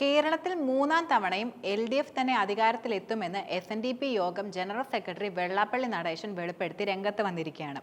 കേരളത്തിൽ മൂന്നാം തവണയും എൽ ഡി എഫ് തന്നെ അധികാരത്തിലെത്തുമെന്ന് എസ് എൻ ഡി പി യോഗം ജനറൽ സെക്രട്ടറി വെള്ളാപ്പള്ളി നടേശൻ വെളിപ്പെടുത്തി രംഗത്ത് വന്നിരിക്കുകയാണ്.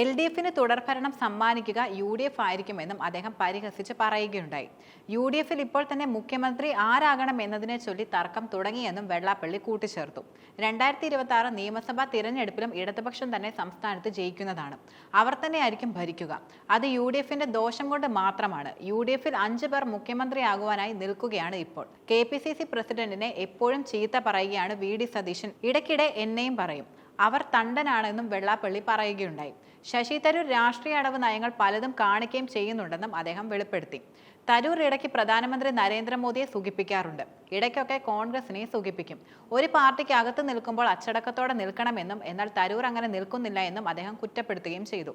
എൽ ഡി എഫിന് തുടർഭരണം സമ്മാനിക്കുക യു ഡി എഫ് ആയിരിക്കുമെന്നും അദ്ദേഹം പരിഹസിച്ച് പറയുകയുണ്ടായി. യു ഡി എഫിൽ ഇപ്പോൾ തന്നെ മുഖ്യമന്ത്രി ആരാകണം എന്നതിനെ ചൊല്ലി തർക്കം തുടങ്ങിയെന്നും വെള്ളാപ്പള്ളി കൂട്ടിച്ചേർത്തു. രണ്ടായിരത്തി ഇരുപത്തി ആറ് നിയമസഭാ തിരഞ്ഞെടുപ്പിലും ഇടതുപക്ഷം തന്നെ സംസ്ഥാനത്ത് ജയിക്കുന്നതാണ്. അവർ തന്നെയായിരിക്കും ഭരിക്കുക. അത് യു ഡി എഫിന്റെ ദോഷം കൊണ്ട് മാത്രമാണ്. യു ഡി എഫിൽ അഞ്ചു പേർ മുഖ്യമന്ത്രിയാകുവാനായി നിൽക്കുകയാണ് ഇപ്പോൾ. കെ പി സി സി പ്രസിഡന്റിനെ എപ്പോഴും ചീത്ത പറയുകയാണ് വി ഡി സതീശൻ. ഇടയ്ക്കിടെ എന്നെയും പറയും. അവർ തണ്ടനാണെന്നും വെള്ളാപ്പള്ളി പറയുകയുണ്ടായി. ശശി തരൂർ രാഷ്ട്രീയ അടവ് നയങ്ങൾ പലതും കാണിക്കുകയും ചെയ്യുന്നുണ്ടെന്നും അദ്ദേഹം വെളിപ്പെടുത്തി. തരൂർ ഇടയ്ക്ക് പ്രധാനമന്ത്രി നരേന്ദ്രമോദിയെ സുഖിപ്പിക്കാറുണ്ട്. ഇടയ്ക്കൊക്കെ കോൺഗ്രസിനെ സുഖിപ്പിക്കും. ഒരു പാർട്ടിക്ക് അകത്ത് നിൽക്കുമ്പോൾ അച്ചടക്കത്തോടെ നിൽക്കണമെന്നും എന്നാൽ തരൂർ അങ്ങനെ നിൽക്കുന്നില്ല എന്നും അദ്ദേഹം കുറ്റപ്പെടുത്തുകയും ചെയ്തു.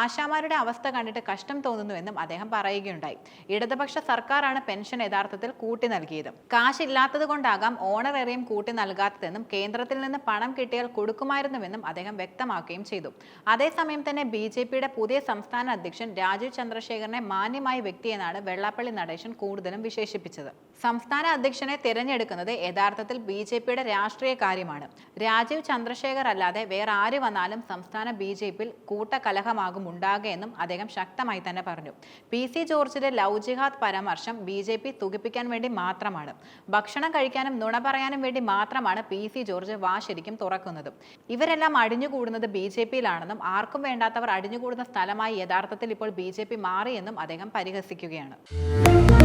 ആശാമാരുടെ അവസ്ഥ കണ്ടിട്ട് കഷ്ടം തോന്നുന്നുവെന്നും അദ്ദേഹം പറയുകയുണ്ടായി. ഇടതുപക്ഷ സർക്കാരാണ് പെൻഷൻ യഥാർത്ഥത്തിൽ കൂട്ടി നൽകിയത്. കാശില്ലാത്തത് കൊണ്ടാകാം ഓണറേറിയം കൂട്ടി നൽകാത്തതെന്നും കേന്ദ്രത്തിൽ നിന്ന് പണം കിട്ടിയാൽ കൊടുക്കുമായിരുന്നുവെന്നും അദ്ദേഹം വ്യക്തമാക്കുകയും ചെയ്തു. അതേസമയം തന്നെ ബി പുതിയ സംസ്ഥാന അധ്യക്ഷൻ രാജീവ് ചന്ദ്രശേഖരനെ മാന്യമായ വ്യക്തിയെന്നാണ് വെള്ളാപ്പള്ളി നടേശൻ കൂടുതലും വിശേഷിപ്പിച്ചത്. സംസ്ഥാന അധ്യക്ഷനെ തിരഞ്ഞെടുക്കുന്നത് യഥാർത്ഥത്തിൽ ബി ജെ പിയുടെ രാഷ്ട്രീയ കാര്യമാണ്. രാജീവ് ചന്ദ്രശേഖർ അല്ലാതെ വേറെ ആര് വന്നാലും സംസ്ഥാന ബി ജെ പിയിൽ കൂട്ടകലഹമാകും ഉണ്ടാകുകയെന്നും അദ്ദേഹം ശക്തമായി തന്നെ പറഞ്ഞു. പി സി ജോർജിന്റെ ലവ് ജിഹാദ് പരാമർശം ബി ജെ പി തുകിപ്പിക്കാൻ വേണ്ടി മാത്രമാണ്. ഭക്ഷണം കഴിക്കാനും നുണ പറയാനും വേണ്ടി മാത്രമാണ് പി സി ജോർജ് വാ ശരിക്കും തുറക്കുന്നത്. ഇവരെല്ലാം അടിഞ്ഞുകൂടുന്നത് ബി ജെ പിയിലാണെന്നും ആർക്കും വേണ്ടാത്തവർ അടിഞ്ഞുകൂടുന്ന സ്ഥലമായി യഥാർത്ഥത്തിൽ ഇപ്പോൾ ബി ജെ പി മാറിയെന്നും അദ്ദേഹം പരിഹസിക്കുകയാണ്. Thank you.